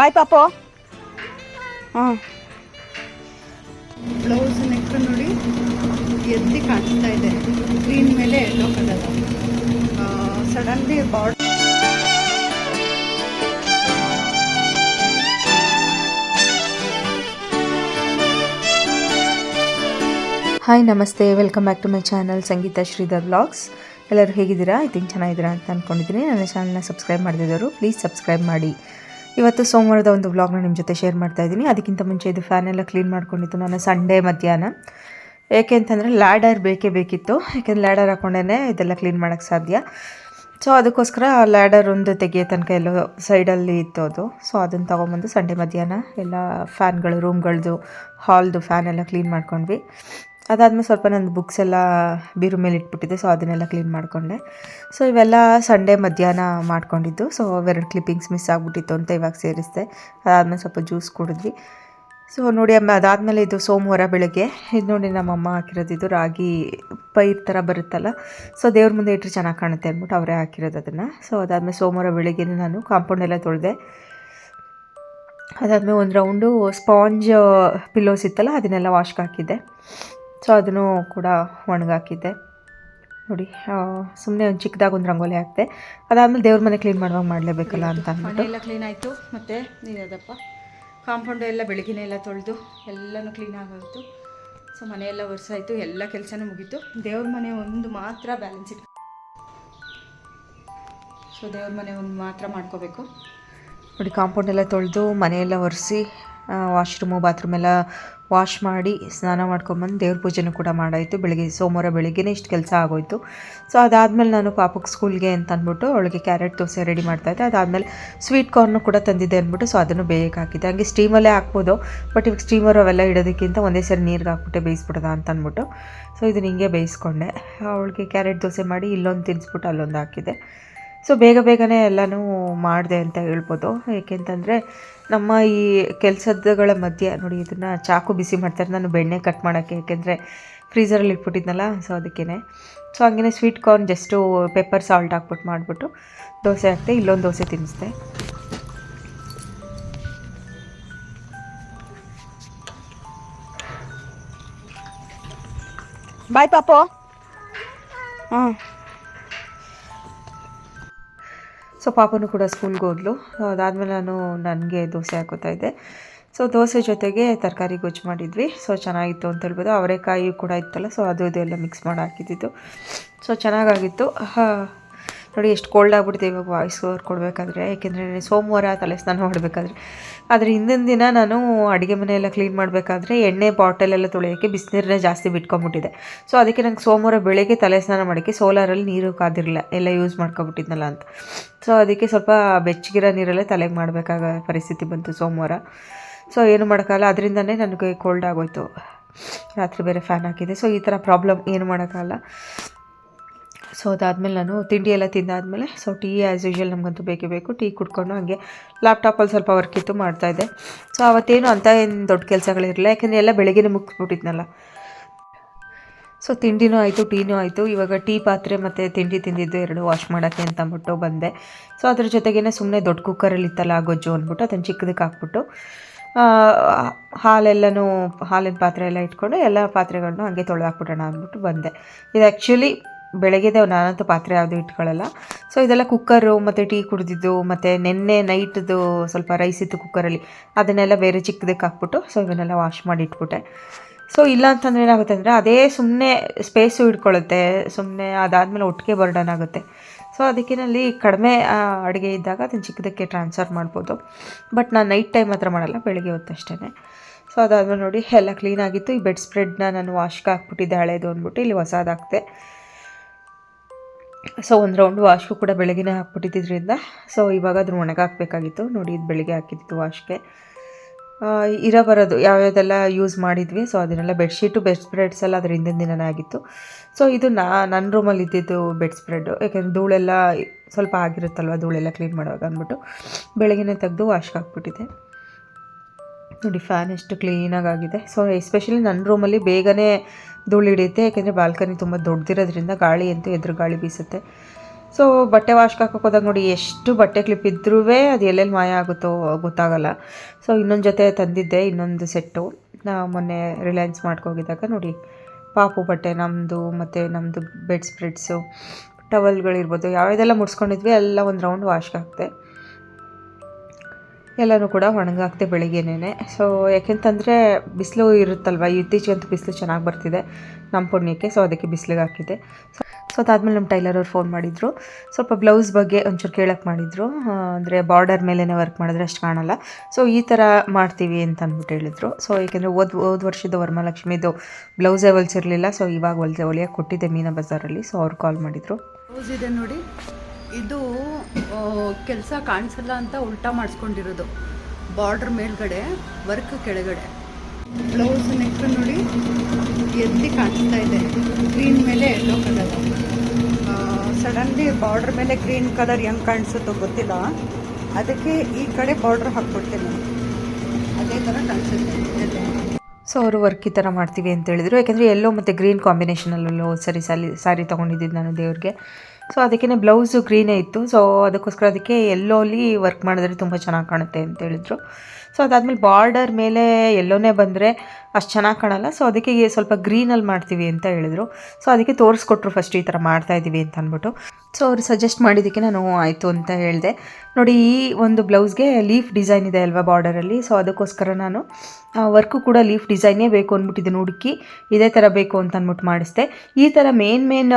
ಬಾಯ್ ಪಾಪು. ಹಾಂ blouse neck ನೋಡಿ ಎದ್ದಿ ಕಾಣಿಸ್ತಾ ಇದೆ. ಸ್ಕ್ರೀನ್ ಮೇಲೆ yellow colour suddenly border hi ನಮಸ್ತೆ. Welcome back to my channel Sangeetha Sridhar vlogs ಎಲ್ಲರೂ ಹೇಗಿದ್ದೀರಾ? ಐ ಥಿಂಕ್ ಚೆನ್ನಾಗಿದ್ದೀರಾ ಅಂತ ಅಂದ್ಕೊಂಡಿದ್ದೀನಿ ನನ್ನ ಚಾನಲ್ನ ಸಬ್ಸ್ಕ್ರೈಬ್ ಮಾಡಿದವರು ಪ್ಲೀಸ್ ಸಬ್ಸ್ಕ್ರೈಬ್ ಮಾಡಿ. ಇವತ್ತು ಸೋಮವಾರದ ಒಂದು ವ್ಲಾಗ್ನ ನಿಮ್ಮ ಜೊತೆ ಶೇರ್ ಮಾಡ್ತಾ ಇದ್ದೀನಿ. ಅದಕ್ಕಿಂತ ಮುಂಚೆ ಇದು ಫ್ಯಾನ್ ಎಲ್ಲ ಕ್ಲೀನ್ ಮಾಡ್ಕೊಂಡಿತ್ತು ನಾನು ಸಂಡೇ ಮಧ್ಯಾಹ್ನ. ಏಕೆ ಅಂತಂದರೆ ಲ್ಯಾಡರ್ ಬೇಕೇ ಬೇಕಿತ್ತು. ಯಾಕೆಂದರೆ ಲ್ಯಾಡರ್ ಹಾಕೊಂಡೇ ಇದೆಲ್ಲ ಕ್ಲೀನ್ ಮಾಡೋಕ್ಕೆ ಸಾಧ್ಯ. ಸೊ ಅದಕ್ಕೋಸ್ಕರ ಲ್ಯಾಡರ್ ಒಂದು ತೆಗೆಯೋ ತನಕ ಎಲ್ಲೋ ಸೈಡಲ್ಲಿ ಇತ್ತು ಅದು. ಸೊ ಅದನ್ನು ತೊಗೊಂಬಂದು ಸಂಡೇ ಮಧ್ಯಾಹ್ನ ಎಲ್ಲ ಫ್ಯಾನ್ಗಳು ರೂಮ್ಗಳದ್ದು ಹಾಲ್ದು ಫ್ಯಾನ್ ಎಲ್ಲ ಕ್ಲೀನ್ ಮಾಡ್ಕೊಂಡ್ವಿ. ಅದಾದಮೇಲೆ ಸ್ವಲ್ಪ ನಂದು ಬುಕ್ಸ್ ಎಲ್ಲ ಬೀರು ಮೇಲೆ ಇಟ್ಬಿಟ್ಟಿದ್ದೆ ಸೊ ಅದನ್ನೆಲ್ಲ ಕ್ಲೀನ್ ಮಾಡಿಕೊಂಡೆ. ಸೊ ಇವೆಲ್ಲ ಸಂಡೇ ಮಧ್ಯಾಹ್ನ ಮಾಡ್ಕೊಂಡಿದ್ದು. ಸೊ ಅವೆರಡು ಕ್ಲಿಪ್ಪಿಂಗ್ಸ್ ಮಿಸ್ ಆಗಿಬಿಟ್ಟಿತ್ತು ಅಂತ ಇವಾಗ ಸೇರಿಸಿದೆ. ಅದಾದಮೇಲೆ ಸ್ವಲ್ಪ ಜ್ಯೂಸ್ ಕುಡಿದ್ವಿ. ಸೊ ನೋಡಿ ಅಮ್ಮ, ಅದಾದಮೇಲೆ ಇದು ಸೋಮವಾರ ಬೆಳಗ್ಗೆ. ಇದು ನೋಡಿ ನಮ್ಮಮ್ಮ ಹಾಕಿರೋದಿದ್ದು ರಾಗಿ ಪೈರ್ ಥರ ಬರುತ್ತಲ್ಲ ಸೊ ದೇವ್ರ ಮುಂದೆ ಇಟ್ಟರೆ ಚೆನ್ನಾಗಿ ಕಾಣುತ್ತೆ ಅಂದ್ಬಿಟ್ಟು ಅವರೇ ಹಾಕಿರೋದು ಅದನ್ನು. ಸೊ ಅದಾದಮೇಲೆ ಸೋಮವಾರ ಬೆಳಗ್ಗೆ ನಾನು ಕಾಂಪೌಂಡ್ ಎಲ್ಲ ತೊಳೆದೆ. ಅದಾದಮೇಲೆ ಒಂದು ರೌಂಡು ಸ್ಪಾಂಜ್ ಪಿಲ್ಲೋಸ್ ಇತ್ತಲ್ಲ, ಅದನ್ನೆಲ್ಲ ವಾಶ್ಗೆ ಹಾಕಿದ್ದೆ. ಸೊ ಅದನ್ನು ಕೂಡ ಒಣಗಾಕಿದ್ದೆ. ನೋಡಿ ಸುಮ್ಮನೆ ಒಂದು ಚಿಕ್ಕದಾಗಿ ಒಂದು ರಂಗೋಲಿ ಹಾಕಿದೆ. ಅದಾದಮೇಲೆ ದೇವ್ರ ಮನೆ ಕ್ಲೀನ್ ಮಾಡುವಾಗ ಮಾಡಲೇಬೇಕಲ್ಲ ಅಂತ ಅಂದ್ಬಿಟ್ಟು. ಎಲ್ಲ ಕ್ಲೀನ್ ಆಯಿತು. ಮತ್ತು ನೀನದಪ್ಪ ಕಾಂಪೌಂಡ್ ಎಲ್ಲ ಬೆಳಗಿನ ಎಲ್ಲ ತೊಳೆದು ಎಲ್ಲನೂ ಕ್ಲೀನ್ ಆಗೋಯ್ತು. ಸೊ ಮನೆಯೆಲ್ಲ ಒರೆಸಾಯಿತು ಎಲ್ಲ ಕೆಲಸನೂ ಮುಗೀತು. ದೇವ್ರ ಮನೆ ಒಂದು ಮಾತ್ರ ಬ್ಯಾಲೆನ್ಸ್ ಇಟ್ಟು ಸೊ ದೇವ್ರ ಮನೆ ಒಂದು ಮಾತ್ರ ಮಾಡ್ಕೋಬೇಕು. ನೋಡಿ ಕಾಂಪೌಂಡ್ ಎಲ್ಲ ತೊಳೆದು ಮನೆಯೆಲ್ಲ ಒರೆಸಿ ವಾಶ್ರೂಮು, ಬಾತ್ರೂಮ್ ಎಲ್ಲ ವಾಶ್ ಮಾಡಿ ಸ್ನಾನ ಮಾಡ್ಕೊಂಬಂದು ದೇವ್ರ ಪೂಜೆನೂ ಕೂಡ ಮಾಡಾಯಿತು. ಬೆಳಗ್ಗೆ, ಸೋಮವಾರ ಬೆಳಗ್ಗೆನೇ ಇಷ್ಟು ಕೆಲಸ ಆಗೋಯ್ತು. ಸೊ, ಅದಾದಮೇಲೆ ನಾನು ಪಾಪಕ್ಕೆ ಸ್ಕೂಲ್ಗೆ ಅಂತ ಅಂದ್ಬಿಟ್ಟು ಅವಳಿಗೆ ಕ್ಯಾರೆಟ್ ದೋಸೆ ರೆಡಿ ಮಾಡ್ತಾಯಿದ್ದೆ. ಅದಾದಮೇಲೆ ಸ್ವೀಟ್ ಕಾರ್ನು ಕೂಡ ತಂದಿದ್ದೆ ಅಂದ್ಬಿಟ್ಟು ಸೊ, ಅದನ್ನು ಬೇಯಕ್ಕೆ ಹಾಕಿದ್ದೆ. ಹಂಗೆ ಸ್ಟೀಮಲ್ಲೇ ಹಾಕ್ಬೋದು, ಬಟ್ ಇವಾಗ ಸ್ಟೀಮರ್ ಅವೆಲ್ಲ ಇಡೋದಕ್ಕಿಂತ ಒಂದೇ ಸರಿ ನೀರಿಗೆ ಹಾಕ್ಬಿಟ್ಟೆ ಬೇಯಿಸ್ಬಿಡೋದ ಅಂತ ಅಂದ್ಬಿಟ್ಟು ಸೊ, ಇದನ್ನ ಹಿಂಗೆ ಬೇಯಿಸ್ಕೊಂಡೆ. ಅವಳಿಗೆ ಕ್ಯಾರೆಟ್ ದೋಸೆ ಮಾಡಿ ಇಲ್ಲೊಂದು ತಿನ್ನಿಸ್ಬಿಟ್ಟು ಅಲ್ಲೊಂದು ಹಾಕಿದ್ದೆ. ಸೊ ಬೇಗ ಬೇಗನೆ ಎಲ್ಲನೂ ಮಾಡಿದೆ ಅಂತ ಹೇಳ್ಬೋದು. ಏಕೆಂತಂದರೆ, ನಮ್ಮ ಈ ಕೆಲಸದಗಳ ಮಧ್ಯೆ, ನೋಡಿ ಇದನ್ನು ಚಾಕು ಬಿಸಿ ಮಾಡ್ತಾರೆ. ನಾನು ಬೆಣ್ಣೆ ಕಟ್ ಮಾಡೋಕ್ಕೆ, ಏಕೆಂದರೆ ಫ್ರೀಸರಲ್ಲಿ ಇಟ್ಬಿಟ್ಟಿದ್ನಲ್ಲ ಸೊ ಅದಕ್ಕೇ ಸೊ ಹಂಗೆ sweet corn just pepper salt ಹಾಕ್ಬಿಟ್ಟು ಮಾಡಿಬಿಟ್ಟು, ದೋಸೆ ಹಾಕ್ತೆ ಇಲ್ಲೊಂದು ದೋಸೆ ತಿನ್ನಿಸ್ದೆ ಬಾಯ್ ಪಾಪೋ. ಹ್ಞೂ ಸೊ ಪಾಪನು ಕೂಡ ಸ್ಕೂಲ್ಗೆ ಹೋದ್ಲು. ಅದಾದಮೇಲೆ ನಾನು ನನಗೆ ದೋಸೆ ಹಾಕೋತಾ ಇದ್ದೆ. ಸೊ ದೋಸೆ ಜೊತೆಗೆ ತರಕಾರಿ ಗೊಜ್ಜು ಮಾಡಿದ್ವಿ. ಸೊ ಚೆನ್ನಾಗಿತ್ತು ಅಂತ ಹೇಳ್ಬೋದು. ಅವರೆಕಾಯಿ ಕೂಡ ಇತ್ತಲ್ಲ ಸೊ ಅದು ಇದೆಲ್ಲ ಮಿಕ್ಸ್ ಮಾಡಿ ಹಾಕಿದ್ದಿತ್ತು ಸೊ ಚೆನ್ನಾಗಾಗಿತ್ತು. ನೋಡಿ, ಎಷ್ಟು ಕೋಲ್ಡ್ ಆಗಿಬಿಡ್ತೀವಿ ಇವಾಗ ವಾಯ್ಸ್ ಓವರ್ ಕೊಡಬೇಕಾದ್ರೆ. ಏಕೆಂದರೆ ಸೋಮವಾರ ತಲೆ ಸ್ನಾನ ಮಾಡಬೇಕಾದ್ರೆ. ಆದರೆ ಹಿಂದಿನ ದಿನ ನಾನು ಅಡುಗೆ ಮನೆಯೆಲ್ಲ ಕ್ಲೀನ್ ಮಾಡಬೇಕಾದ್ರೆ ಎಣ್ಣೆ ಬಾಟಲೆಲ್ಲ ತೊಳೆಯೋಕ್ಕೆ ಬಿಸಿನೀರನ್ನ ಜಾಸ್ತಿ ಬಿಟ್ಕೊಂಬಿಟ್ಟಿದೆ ಸೊ ಅದಕ್ಕೆ ನಂಗೆ ಸೋಮವಾರ ಬೆಳಗ್ಗೆ ತಲೆ ಸ್ನಾನ ಮಾಡೋಕ್ಕೆ ಸೋಲಾರಲ್ಲಿ ನೀರು ಕಾದಿರಲಿಲ್ಲ. ಎಲ್ಲ ಯೂಸ್ ಮಾಡ್ಕೊಬಿಟ್ಟಿದ್ನಲ್ಲ ಅಂತ. ಸೊ ಅದಕ್ಕೆ ಸ್ವಲ್ಪ ಬೆಚ್ಚಗಿರೋ ನೀರಲ್ಲೇ ತಲೆಗೆ ಮಾಡಬೇಕಾಗ ಪರಿಸ್ಥಿತಿ ಬಂತು ಸೋಮವಾರ. ಸೊ ಏನು ಮಾಡೋಕ್ಕಲ್ಲ ಅದರಿಂದನೇ ನನಗೆ ಕೋಲ್ಡ್ ಆಗೋಯ್ತು. ರಾತ್ರಿ ಬೇರೆ ಫ್ಯಾನ್ ಹಾಕಿದೆ ಸೊ ಈ ಥರ ಪ್ರಾಬ್ಲಮ್ ಏನು ಮಾಡೋಕ್ಕಲ್ಲ ಸೊ ಅದಾದಮೇಲೆ ನಾನು ತಿಂಡಿ ಎಲ್ಲ ತಿಂದಾದಮೇಲೆ ಸೊ ಟೀ ಆ್ಯಸ್ ಯೂಶ್ವಲ್ ನಮಗಂತೂ ಬೇಕೇ ಬೇಕು. ಟೀ ಕುಡ್ಕೊಂಡು ಹಾಗೆ ಲ್ಯಾಪ್ಟಾಪಲ್ಲಿ ಸ್ವಲ್ಪ ವರ್ಕ್ ಇತ್ತು ಮಾಡ್ತಾಯಿದ್ದೆ ಸೊ ಅವತ್ತೇನು ಅಂತ ಏನು ದೊಡ್ಡ ಕೆಲಸಗಳಿರಲಿಲ್ಲ, ಯಾಕೆಂದರೆ ಎಲ್ಲ ಬೆಳಗ್ಗೆ ಮುಗಿಸ್ಬಿಟ್ಟಿದ್ನಲ್ಲ. ಸೊ ತಿಂಡಿನೂ ಆಯಿತು ಟೀನೂ ಆಯಿತು. ಇವಾಗ ಟೀ ಪಾತ್ರೆ ಮತ್ತು ತಿಂಡಿ ತಿಂದಿದ್ದು ಎರಡು ವಾಶ್ ಮಾಡೋಕ್ಕೆ ಅಂತ ಅಂದ್ಬಿಟ್ಟು ಬಂದೆ. ಸೊ ಅದ್ರ ಜೊತೆಗೇ ಸುಮ್ಮನೆ ದೊಡ್ಡ ಕುಕ್ಕರಲ್ಲಿ ಇತ್ತಲ್ಲ, ಗೊಜ್ಜು ಅಂದ್ಬಿಟ್ಟು ಅದನ್ನು ಚಿಕ್ಕದಕ್ಕೆ ಹಾಕ್ಬಿಟ್ಟು ಹಾಲೆಲ್ಲನೂ, ಹಾಲಿನ ಪಾತ್ರೆ ಎಲ್ಲ ಇಟ್ಕೊಂಡು ಎಲ್ಲ ಪಾತ್ರೆಗಳನ್ನೂ ಹಾಗೆ ತೊಳೆದಾಕ್ಬಿಡೋಣ ಅಂದ್ಬಿಟ್ಟು ಬಂದೆ. ಇದು ಆ್ಯಕ್ಚುಲಿ ಬೆಳಗ್ಗೆದೆ ನಾನಂತೂ ಪಾತ್ರೆ ಯಾವುದು ಇಟ್ಕೊಳ್ಳಲ್ಲ ಸೊ ಇದೆಲ್ಲ ಕುಕ್ಕರು ಮತ್ತು ಟೀ ಕುಡಿದಿದ್ದು, ಮತ್ತು ನೆನ್ನೆ ನೈಟ್ದು ಸ್ವಲ್ಪ ರೈಸ್ ಇತ್ತು ಕುಕ್ಕರಲ್ಲಿ ಅದನ್ನೆಲ್ಲ ಬೇರೆ ಚಿಕ್ಕದಕ್ಕೆ ಹಾಕ್ಬಿಟ್ಟು ಸೊ ಇವನ್ನೆಲ್ಲ ವಾಶ್ ಮಾಡಿ ಇಟ್ಬಿಟ್ಟೆ. ಸೊ ಇಲ್ಲ ಅಂತಂದರೆ ಏನಾಗುತ್ತೆ ಅಂದರೆ ಅದೇ ಸುಮ್ಮನೆ ಸ್ಪೇಸು ಇಟ್ಕೊಳ್ಳುತ್ತೆ ಸುಮ್ಮನೆ ಅದಾದಮೇಲೆ ಒಟ್ಟಿಗೆ ಬರ್ಡನ್ ಆಗುತ್ತೆ. ಸೊ ಅದಕ್ಕಿನಲ್ಲಿ ಕಡಿಮೆ ಅಡುಗೆ ಇದ್ದಾಗ ಅದನ್ನು ಚಿಕ್ಕದಕ್ಕೆ ಟ್ರಾನ್ಸ್ಫರ್ ಮಾಡ್ಬೋದು. ಬಟ್ ನಾನು ನೈಟ್ ಟೈಮ್ ಮಾತ್ರ ಮಾಡಲ್ಲ, ಬೆಳಗ್ಗೆ ಹೊತ್ತಷ್ಟೇ ಸೊ ಅದಾದ್ಮೇಲೆ ನೋಡಿ, ಎಲ್ಲ ಕ್ಲೀನಾಗಿತ್ತು ಈ ಬೆಡ್ ಸ್ಪ್ರೆಡ್ನ ನಾನು ವಾಶ್ಗೆ ಹಾಕ್ಬಿಟ್ಟಿದ್ದೆ ಹಳೇದು ಅಂದ್ಬಿಟ್ಟು, ಇಲ್ಲಿ ಹೊಸದಾಗ್ತೆ. ಸೊ ಒಂದು ರೌಂಡ್ ವಾಶ್ಗೂ ಕೂಡ ಬೆಳಗ್ಗೆನೇ ಹಾಕ್ಬಿಟ್ಟಿದ್ದರಿಂದ ಸೊ ಇವಾಗ ಅದನ್ನು ಒಣಗಾಕಬೇಕಾಗಿತ್ತು. ನೋಡಿ, ಇದು ಬೆಳಗ್ಗೆ ಹಾಕಿದ್ದು ವಾಶ್ಗೆ ಇರೋ ಬರೋದು, ಯಾವ್ಯಾವ್ದೆಲ್ಲ ಯೂಸ್ ಮಾಡಿದ್ವಿ ಸೊ ಅದನ್ನೆಲ್ಲ ಬೆಡ್ಶೀಟು ಬೆಡ್ ಸ್ಪ್ರೆಡ್ಸ್ ಎಲ್ಲ ಅದ್ರ ಹಿಂದಿನ ದಿನನೇ ಆಗಿತ್ತು. ಸೊ ಇದು ನಾ ನನ್ನ ರೂಮಲ್ಲಿ ಇದ್ದಿದ್ದು ಬೆಡ್ ಸ್ಪ್ರೆಡ್ಡು ಯಾಕೆಂದರೆ ಧೂಳೆಲ್ಲ ಸ್ವಲ್ಪ ಆಗಿರುತ್ತಲ್ವ, ಧೂಳೆಲ್ಲ ಕ್ಲೀನ್ ಮಾಡುವಾಗ ಅಂದ್ಬಿಟ್ಟು ಬೆಳಗ್ಗೆನೇ ತೆಗೆದು ವಾಶ್ಗೆ ಹಾಕ್ಬಿಟ್ಟಿದ್ದೆ. ನೋಡಿ ಫ್ಯಾನ್ ಎಷ್ಟು ಕ್ಲೀನಾಗಿ ಆಗಿದೆ ಸೊ ಎಸ್ಪೆಷಲಿ ನನ್ನ ರೂಮಲ್ಲಿ ಬೇಗನೆ ಧೂಳು ಹಿಡಿಯುತ್ತೆ. ಯಾಕೆಂದರೆ ಬಾಲ್ಕನಿ ತುಂಬ ದೊಡ್ಡದಿರೋದ್ರಿಂದ ಗಾಳಿ ಅಂತೂ ಎದುರು ಗಾಳಿ ಬೀಸುತ್ತೆ. ಸೊ ಬಟ್ಟೆ ಹಾಕೋಕೆ ಹೋದಾಗ ನೋಡಿ, ಎಷ್ಟು ಬಟ್ಟೆ ಕ್ಲಿಪ್ ಇದ್ರೂ ಅದು ಎಲ್ಲೆಲ್ಲಿ ಮಾಯ ಆಗುತ್ತೋ ಗೊತ್ತಾಗಲ್ಲ. ಸೊ ಇನ್ನೊಂದು ಜೊತೆ ತಂದಿದ್ದೆ, ಇನ್ನೊಂದು ಸೆಟ್ಟು ನಾ ಮೊನ್ನೆ ರಿಲಯನ್ಸ್ ಮಾಡ್ಕೋಗಿದ್ದಾಗ ನೋಡಿ, ಪಾಪು ಬಟ್ಟೆ ನಮ್ಮದು ಮತ್ತು ನಮ್ಮದು ಬೆಡ್ ಸ್ಪ್ರೆಡ್ಸು ಟವಲ್ಗಳಿರ್ಬೋದು ಯಾವುದೆಲ್ಲ ಮುಡ್ಸ್ಕೊಂಡಿದ್ವಿ, ಎಲ್ಲ ಒಂದು ರೌಂಡ್ ವಾಶ್ಗೆ ಹಾಕ್ತೆ ಎಲ್ಲನೂ ಕೂಡ ಒಣಗಾಕ್ತೆ ಬೆಳಿಗ್ಗೆನೇ ಸೊ ಯಾಕೆಂತಂದರೆ ಬಿಸಿಲು ಇರುತ್ತಲ್ವ? ಇತ್ತೀಚೆಗಂತೂ ಬಿಸಿಲು ಚೆನ್ನಾಗಿ ಬರ್ತಿದೆ ನಮ್ಮ ಪುಣ್ಯಕ್ಕೆ. ಸೊ ಅದಕ್ಕೆ ಬಿಸಿಲಿಗೆ ಹಾಕಿದ್ದೆ. ಸೊ ಸೊ ಅದಾದಮೇಲೆ ನಮ್ಮ ಟೈಲರ್ ಅವ್ರು ಫೋನ್ ಮಾಡಿದರು. ಸ್ವಲ್ಪ ಬ್ಲೌಸ್ ಬಗ್ಗೆ ಒಂಚೂರು ಕೇಳೋಕ್ಕೆ ಮಾಡಿದರು. ಅಂದರೆ ಬಾರ್ಡರ್ ಮೇಲೇ ವರ್ಕ್ ಮಾಡಿದ್ರೆ ಅಷ್ಟು ಕಾಣಲ್ಲ. ಸೊ ಈ ಥರ ಮಾಡ್ತೀವಿ ಅಂತ ಅಂದ್ಬಿಟ್ಟು ಹೇಳಿದರು. ಸೊ ಏಕೆಂದರೆ ಓದ್ ಹೋದ ವರ್ಷದ ವರಮಹಾಲಕ್ಷ್ಮಿದು ಬ್ಲೌಸೇ ಹೊಲ್ಸಿರಲಿಲ್ಲ ಸೊ ಇವಾಗ ಹೊಲ್ದೆ ಹೊಲಿಯೋಕೆ ಕೊಟ್ಟಿದ್ದೆ ಮೀನಾ ಬಜಾರಲ್ಲಿ ಸೊ ಅವ್ರು ಕಾಲ್ ಮಾಡಿದರು. ಇದೆ ನೋಡಿ. ಇದು ಕೆಲಸ ಕಾಣಿಸಲ್ಲ ಅಂತ ಉಲ್ಟಾ ಮಾಡಿಸ್ಕೊಂಡಿರೋದು. ಬಾರ್ಡ್ರ್ ಮೇಲ್ಗಡೆ ವರ್ಕ್ ಕೆಳಗಡೆ. ಬ್ಲೌಸ್ ನೆಕ್ ನೋಡಿ ಎಲ್ಲಿ ಕಾಣಿಸ್ತಾ ಇದೆ. ಗ್ರೀನ್ ಮೇಲೆ ಎಲ್ಲೋ ಕಲರ್ ಸಡನ್ಲಿ ಬಾರ್ಡ್ರ್ ಮೇಲೆ ಗ್ರೀನ್ ಕಲರ್ ಹೆಂಗೆ ಕಾಣಿಸುತ್ತೋ ಗೊತ್ತಿಲ್ಲ. ಅದಕ್ಕೆ ಈ ಕಡೆ ಬಾರ್ಡ್ರ್ ಹಾಕ್ಕೊಡ್ತೇನೆ. ಅದೇ ಥರ ಕಾಣಿಸುತ್ತೆ. ಸೊ ಅವರು ವರ್ಕ್ ಈ ಥರ ಮಾಡ್ತೀವಿ ಅಂತ ಹೇಳಿದರು. ಯಾಕೆಂದರೆ ಎಲ್ಲೋ ಮತ್ತು ಗ್ರೀನ್ ಕಾಂಬಿನೇಷನಲ್ಲೂ ಸರಿ, ಸಾಲಿ, ಸಾರಿ ತೊಗೊಂಡಿದ್ದೀನಿ ನಾನು ದೇವ್ರಿಗೆ. ಸೊ ಅದಕ್ಕೇ ಬ್ಲೌಸು ಗ್ರೀನೇ ಇತ್ತು. ಸೊ ಅದಕ್ಕೋಸ್ಕರ ಅದಕ್ಕೆ ಎಲ್ಲೋಲಿ ವರ್ಕ್ ಮಾಡಿದ್ರೆ ತುಂಬ ಚೆನ್ನಾಗಿ ಕಾಣುತ್ತೆ ಅಂತ ಹೇಳಿದರು. ಸೊ ಅದಾದಮೇಲೆ ಬಾರ್ಡರ್ ಮೇಲೆ ಎಲ್ಲೋನೇ ಬಂದರೆ ಅಷ್ಟು ಚೆನ್ನಾಗಿ ಕಾಣಲ್ಲ. ಸೊ ಅದಕ್ಕೆ ಸ್ವಲ್ಪ ಗ್ರೀನಲ್ಲಿ ಮಾಡ್ತೀವಿ ಅಂತ ಹೇಳಿದ್ರು. ಸೊ ಅದಕ್ಕೆ ತೋರಿಸ್ಕೊಟ್ರು ಫಸ್ಟ್ ಈ ಥರ ಮಾಡ್ತಾ ಇದ್ದೀವಿ ಅಂತ ಅಂದ್ಬಿಟ್ಟು. ಸೊ ಅವ್ರು ಸಜೆಸ್ಟ್ ಮಾಡಿದ್ದಕ್ಕೆ ನಾನು ಆಯಿತು ಅಂತ ಹೇಳಿದೆ. ನೋಡಿ, ಈ ಒಂದು ಬ್ಲೌಸ್ಗೆ ಲೀಫ್ ಡಿಸೈನ್ ಇದೆ ಅಲ್ವಾ ಬಾರ್ಡರಲ್ಲಿ ಸೊ ಅದಕ್ಕೋಸ್ಕರ ನಾನು ವರ್ಕು ಕೂಡ ಲೀಫ್ ಡಿಸೈನೇ ಬೇಕು ಅಂದ್ಬಿಟ್ಟು ಇದನ್ನು ಹುಡುಕಿ. ಇದೇ ಥರ ಬೇಕು ಅಂತ ಅಂದ್ಬಿಟ್ಟು ಮಾಡಿಸ್ದೆ. ಈ ಥರ ಮೇನ್ ಮೇನ್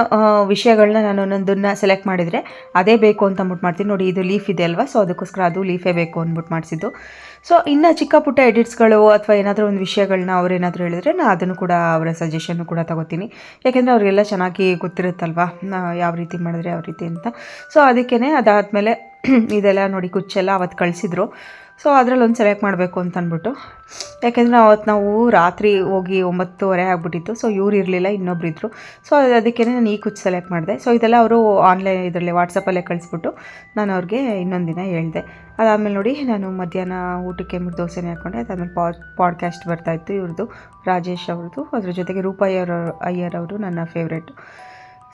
ವಿಷಯಗಳನ್ನ ನಾನು ಒಂದೊಂದನ್ನು ಸೆಲೆಕ್ಟ್ ಮಾಡಿದರೆ ಅದೇ ಬೇಕು ಅಂತ ಅಂದ್ಬಿಟ್ಟು ಮಾಡ್ತೀನಿ. ನೋಡಿ, ಇದು ಲೀಫ್ ಇದೆ ಅಲ್ವಾ? ಸೊ ಅದಕ್ಕೋಸ್ಕರ ಅದು ಲೀಫೇ ಬೇಕು ಅಂದ್ಬಿಟ್ಟು ಮಾಡಿಸಿದ್ದು. ಸೊ ಇನ್ನು ಚಿಕ್ಕ ಪುಟ್ಟ ಎಡಿಟ್ಸ್ಗಳು ಅಥವಾ ಏನಾದರೂ ಒಂದು ವಿಷಯಗಳನ್ನ ಅವ್ರೇನಾದರೂ ಹೇಳಿದ್ರೆ ನಾನು ಅದನ್ನು ಕೂಡ ಅವರ ಸಜೆಷನ್ನು ಕೂಡ ತಗೋತೀನಿ. ಯಾಕೆಂದರೆ ಅವರಿಗೆಲ್ಲ ಚೆನ್ನಾಗಿ ಗೊತ್ತಿರುತ್ತಲ್ವಾ? ಯಾವ ರೀತಿ ಮಾಡಿದ್ರೆ ಯಾವ ರೀತಿ ಅಂತ. ಸೊ ಅದಕ್ಕೇ ಅದಾದಮೇಲೆ ಇದೆಲ್ಲ ನೋಡಿ ಕುಚ್ಚೆಲ್ಲ ಅವತ್ತು ಕಳಿಸಿದ್ರು. ಸೊ ಅದರಲ್ಲಿ ಒಂದು ಸೆಲೆಕ್ಟ್ ಮಾಡಬೇಕು ಅಂತ ಅಂದ್ಬಿಟ್ಟು ಯಾಕೆಂದರೆ ಅವತ್ತು ನಾವು ರಾತ್ರಿ ಹೋಗಿ ಒಂಬತ್ತುವರೆ ಆಗಿಬಿಟ್ಟಿತ್ತು. ಸೊ ಇವ್ರು ಇರಲಿಲ್ಲ ಇನ್ನೊಬ್ರು ಇದ್ದರು ಸೊ ಅದಕ್ಕೇ ನಾನು ಈ ಕುಚ್ಚು ಸೆಲೆಕ್ಟ್ ಮಾಡಿದೆ. ಸೊ ಇದೆಲ್ಲ ಅವರು ಆನ್ಲೈನ್ ಇದರಲ್ಲಿ ವಾಟ್ಸಪ್ಪಲ್ಲೇ ಕಳಿಸ್ಬಿಟ್ಟು ನಾನು ಅವ್ರಿಗೆ ಇನ್ನೊಂದು ದಿನ ಹೇಳಿದೆ. ಅದಾದಮೇಲೆ ನೋಡಿ, ನಾನು ಮಧ್ಯಾಹ್ನ ಊಟಕ್ಕೆ ಮೂರು ದೋಸೆನೇ ಹಾಕ್ಕೊಂಡೆ ಅದಾದಮೇಲೆ ಪಾಡ್ ಪಾಡ್ಕ್ಯಾಸ್ಟ್ ಬರ್ತಾಯಿತ್ತು ಇವ್ರದ್ದು ರಾಜೇಶ್ ಅವ್ರದ್ದು ಅದ್ರ ಜೊತೆಗೆ ರೂಪಾಯಿಯವರ ಅಯ್ಯರ್ ಅವರು ನನ್ನ ಫೇವ್ರೇಟು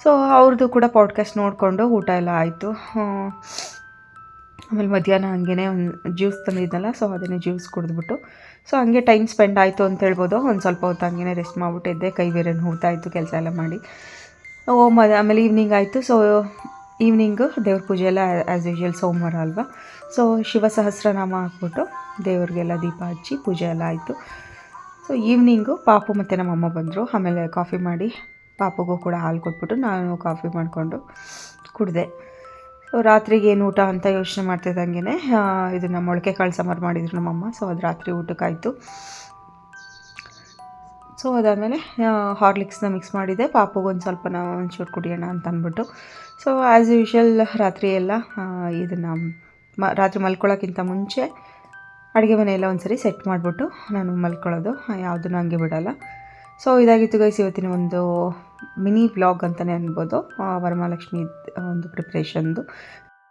ಸೊ ಅವ್ರದ್ದು ಕೂಡ ಪಾಡ್ಕಾಸ್ಟ್ ನೋಡಿಕೊಂಡು ಊಟ ಎಲ್ಲ ಆಯಿತು. ಆಮೇಲೆ ಮಧ್ಯಾಹ್ನ ಹಂಗೆ ಒಂದು ಜ್ಯೂಸ್ ತಂದಿದ್ದಲ್ಲ ಸೊ ಅದನ್ನೇ ಜ್ಯೂಸ್ ಕುಡಿದ್ಬಿಟ್ಟು. ಸೊ ಹಂಗೆ ಟೈಮ್ ಸ್ಪೆಂಡ್ ಆಯಿತು ಅಂತ ಹೇಳ್ಬೋದು. ಒಂದು ಸ್ವಲ್ಪ ಹೊತ್ತು ಹಂಗೆ ರೆಸ್ಟ್ ಮಾಡಿಬಿಟ್ಟಿದ್ದೆ. ಕೈ ಬೇರೆ ನೋಡ್ತಾ ಕೆಲಸ ಎಲ್ಲ ಮಾಡಿ. ಓ, ಮ, ಆಮೇಲೆ ಈವ್ನಿಂಗ್ ಆಯಿತು. ಸೊ ಈವ್ನಿಂಗು ದೇವ್ರ ಪೂಜೆ ಎಲ್ಲ ಆ್ಯಸ್ ಯೂಶ್ವಲ್ ಸೋಮವಾರ ಅಲ್ವಾ? ಸೊ ಶಿವ ಸಹಸ್ರನಾಮ ಹಾಕ್ಬಿಟ್ಟು ದೇವ್ರಿಗೆಲ್ಲ ದೀಪ ಹಚ್ಚಿ ಪೂಜೆ ಎಲ್ಲ ಆಯಿತು. ಸೊ ಈವ್ನಿಂಗು ಪಾಪು ಮತ್ತು ನಮ್ಮಮ್ಮ ಬಂದರು. ಆಮೇಲೆ ಕಾಫಿ ಮಾಡಿ ಪಾಪುಗೂ ಕೂಡ ಹಾಲು ಕೊಟ್ಬಿಟ್ಟು ನಾನು ಕಾಫಿ ಮಾಡಿಕೊಂಡು ಕುಡಿದೆ. ರಾತ್ರಿಗೆ ಏನು ಊಟ ಅಂತ ಯೋಚನೆ ಮಾಡ್ತಿದ್ದಂಗೆ ಇದನ್ನು ಮೊಳಕೆ ಕಾಳು ಸಾಂಬಾರು ಮಾಡಿದ್ರು ನಮ್ಮಮ್ಮ. ಸೊ ಅದು ರಾತ್ರಿ ಊಟಕ್ಕಾಯಿತು. ಸೊ ಅದಾದಮೇಲೆ ಹಾರ್ಲಿಕ್ಸ್ನ ಮಿಕ್ಸ್ ಮಾಡಿದೆ. ಪಾಪುಗೊಂದು ಸ್ವಲ್ಪ ನಾವು ಒಂಚೂರು ಕುಡಿಯೋಣ ಅಂತ ಅಂದ್ಬಿಟ್ಟು. ಸೊ ಆ್ಯಸ್ ಯೂಶ್ವಲ್ ರಾತ್ರಿ ಎಲ್ಲ ಇದನ್ನು ಮ, ರಾತ್ರಿ ಮಲ್ಕೊಳ್ಳೋಕ್ಕಿಂತ ಮುಂಚೆ ಅಡುಗೆ ಮನೆಯೆಲ್ಲ ಒಂದ್ಸರಿ ಸೆಟ್ ಮಾಡಿಬಿಟ್ಟು ನಾನು ಮಲ್ಕೊಳ್ಳೋದು. ಯಾವುದನ್ನು ಹಂಗೆ ಬಿಡೋಲ್ಲ. ಸೊ ಇದಾಗಿತ್ತು ಗೈಸ್ ಇವತ್ತಿನ ಒಂದು ಮಿನಿ ಬ್ಲಾಗ್ ಅಂತಲೇ ಅನ್ಬೋದು. ವರಮಹಾಲಕ್ಷ್ಮಿ ಒಂದು ಪ್ರಿಪ್ರೇಷನ್ದು